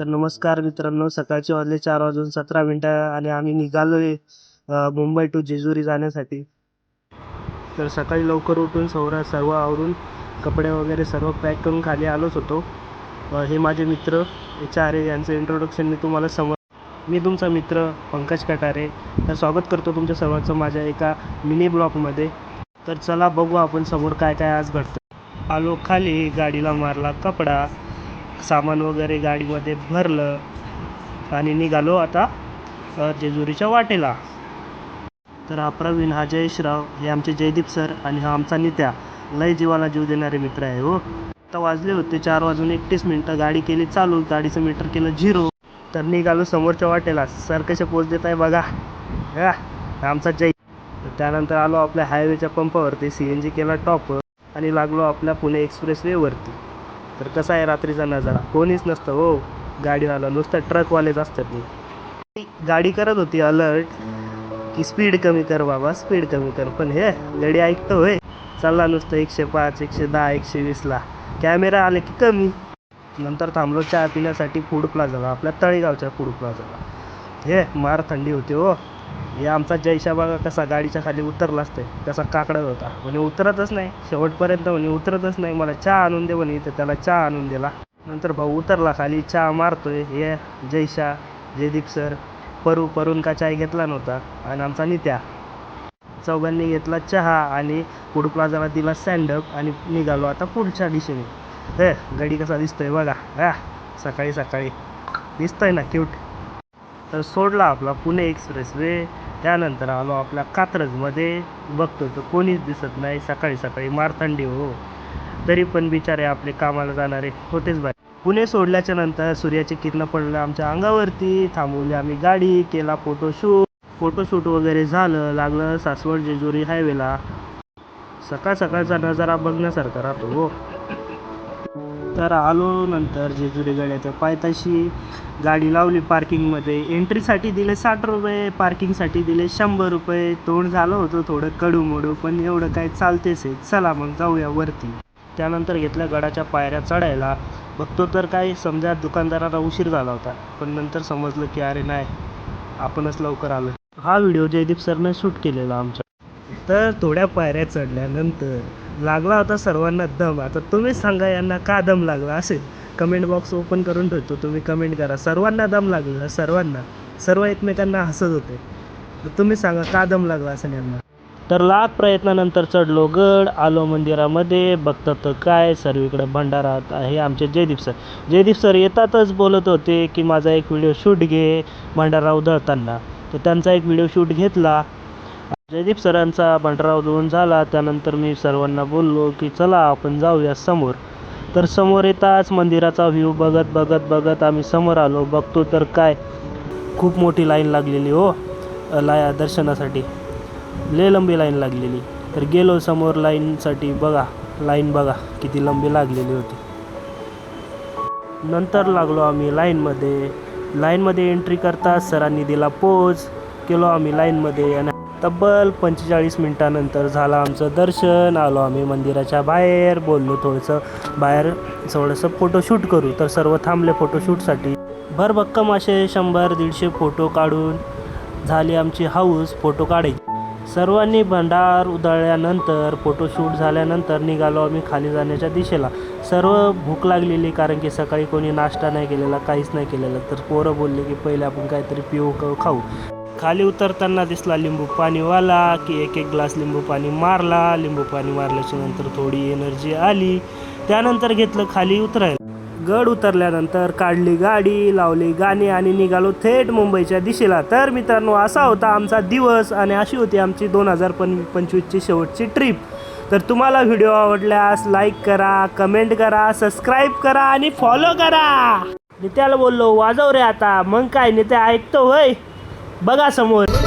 तर नमस्कार मित्रांनो सकाळचे वाजले चार वाजून सतरा मिनटं आणि आम्ही निघालोय आहे मुंबई टू जेजुरी जाण्यासाठी. तर सकाळी लवकर उठून सौरा सर्व आवरून कपडे वगैरे सर्व पॅक करून खाली आलोच होतो. हे माझे मित्र एच आर ए यांचं इंट्रोडक्शन मी तुम्हाला समोर मी तुमचा मित्र पंकज कटारे. तर स्वागत करतो तुमच्या सर्वांचं माझ्या एका मिनी ब्लॉगमध्ये तर चला बघू आपण समोर काय काय आज घडतं आलो खाली गाडीला मारला कपडा. सामान वगैरे गाडीमध्ये भरलं आणि निघालो आता जेजुरीच्या वाटेला. तर हा प्रवीण हा जयेशराव हे आमचे जयदीप सर आणि हा आमचा नित्या. लय जीवाला जीव देणारे मित्र आहे हो. आता वाजले होते चार वाजून एकतीस मिनटं. गाडी केली चालू गाडीचं मीटर केलं झिरो. तर निघालो समोरच्या वाटेला. सर कसे पोच देत आहे बघा. हा, आमचा जय. तर त्यानंतर आलो आपल्या हायवेच्या पंपावरती. सी एन जी केला टॉप आणि लागलो आपल्या पुणे एक्सप्रेस वेवरती तर कसा आहे रात्रीचा नजारा? कोणीच नसतं हो. गाडीवाला नुसतं ट्रकवालेच असतात मी गाडी करत होती अलर्ट की स्पीड कमी कर बाबा स्पीड कमी कर. पण हे गाडी ऐकतो होय. चालला नुसतं एकशे पाच एकशे दहा एकशे वीसला कॅमेरा आले की कमी. नंतर थांबलो चहा पिण्यासाठी फूड प्लाझाला आपल्या तळेगावच्या फूड प्लाझाला. हे मार थंडी होती हो. हे आमचा जयशा बघा कसा गाडीच्या खाली उतरला असतंय. कसा काकडत होता. म्हणे उतरतच नाही. शेवटपर्यंत म्हणे उतरतच नाही. मला चहा आणून दे म्हणे तर त्याला चहा आणून दिला. नंतर भाऊ उतरला खाली चहा मारतोय. हे जयशा जयदीप सर. परू परून का चाय घेतला नव्हता. आणि आमचा नित्या. चौघांनी घेतला चहा आणि फूड प्लाझाला दिला सँडअप आणि निघालो आता पुढच्या दिशेने. हे गडी कसा दिसतोय बघा. हा सकाळी सकाळी. दिसतोय ना क्यूट. तर सोडला आपला पुणे एक्सप्रेस वे. त्यानंतर आलो आपल्या कात्रजमध्ये. बघतो तर कोणीच दिसत नाही. सकाळी सकाळी मारथंडी हो. तरी पण बिचारे आपले कामाला जाणारे होतेच बाय पुणे सोडल्याच्या नंतर सूर्याचे किरण पडलं आमच्या अंगावरती. थांबवली आम्ही गाडी केला फोटोशूट फोटोशूट वगैरे झालं. लागलं सासवड जेजुरी हायवेला सकाळ सकाळचा नजारा बघण्यासारखा राहतो हो. तर आलो नंतर जेजुरी गडाच्या पायथ्याशी. गाडी लावली पार्किंगमध्ये एंट्रीसाठी दिले साठ रुपये पार्किंगसाठी दिले शंभर रुपये. तोंड झालं होतं थोडं कडूमोडू पण एवढं काय चालतेच आहे. चला मग जाऊया वरती. त्यानंतर घेतल्या गडाच्या पायऱ्या चढायला. बघतो तर काय समजा दुकानदाराला उशीर झाला होता. पण नंतर समजलं की अरे नाही आपणच लवकर आलो हा व्हिडिओ जयदीप सरनं शूट केलेला आमच्या. तर थोड्या पायऱ्या चढल्यानंतर लागला होता सर्वांना दम. आता तुम्हीच सांगा यांना का दम लागला असेल? कमेंट बॉक्स ओपन करून ठेवतो. तुम्ही कमेंट करा. सर्वांना दम लागला सर्वांना. सर्व एकमेकांना हसत होते. तर तुम्ही सांगा का दम लागला असेल यांना? तर लाख प्रयत्नानंतर चढलो. गड आलो मंदिरामध्ये. बघतात तर काय? सर्वीकडे भंडारात आहे आमचे जयदीप सर. जयदीप सर येतातच बोलत होते की माझा एक व्हिडिओ शूट घे भंडारा उधळताना. तर त्यांचा एक व्हिडिओ शूट घेतला. जयदीप सरांचा बंडराव उधळून झाला. त्यानंतर मी सर्वांना बोललो की चला आपण जाऊया समोर. तर समोर येताच मंदिराचा व्ह्यू बघत बघत बघत आम्ही समोर आलो. बघतो तर काय? खूप मोठी लाईन लागलेली हो लाया दर्शनासाठी. लय लंबी लाईन लागलेली. तर गेलो समोर लाईनसाठी बघा लाईन बघा किती लंबी लागलेली होती. नंतर लागलो आम्ही लाईनमध्ये लाईनमध्ये एंट्री करताच सरांनी दिला पोज केलो आम्ही लाईनमध्ये आणि तब्बल पंचेचाळीस मिनटानंतर झालं आमचं दर्शन. आलो आम्ही मंदिराच्या बाहेर बोललो थोडंसं. बाहेर थोडंसं फोटोशूट करू. तर सर्व थांबले फोटोशूटसाठी भरभक्कम असे शंभर दीडशे फोटो काढून झाली आमची हाऊस फोटो काढायची. सर्वांनी भंडार उधळल्यानंतर फोटोशूट झाल्यानंतर निघालो आम्ही खाली जाण्याच्या दिशेला. सर्व भूक लागलेली कारण की सकाळी कोणी नाश्ता नाही केलेला काहीच नाही केलेला. तर पोरं बोलले की पहिले आपण काहीतरी पिऊ क- खाऊ. खाली उतरताना दिसला लिंबू पाणीवाला की एक एक ग्लास लिंबू पाणी मारला लिंबू पाणी मारल्याच्या नंतर थोडी एनर्जी आली त्यानंतर घेतलं खाली उतरायला. गड उतरल्यानंतर काढली गाडी लावली गाणी आणि निघालो थेट मुंबईच्या दिशेला. तर मित्रांनो असा होता आमचा दिवस आणि अशी होती आमची दोन हजार पं पंचवीसची शेवटची ट्रिप. तर तुम्हाला व्हिडिओ आवडल्यास लाईक करा कमेंट करा सबस्क्राईब करा आणि फॉलो करा. नित्याला बोललो वाजव रे आता. मग काय नित्या ऐकतो वय बघा समोर.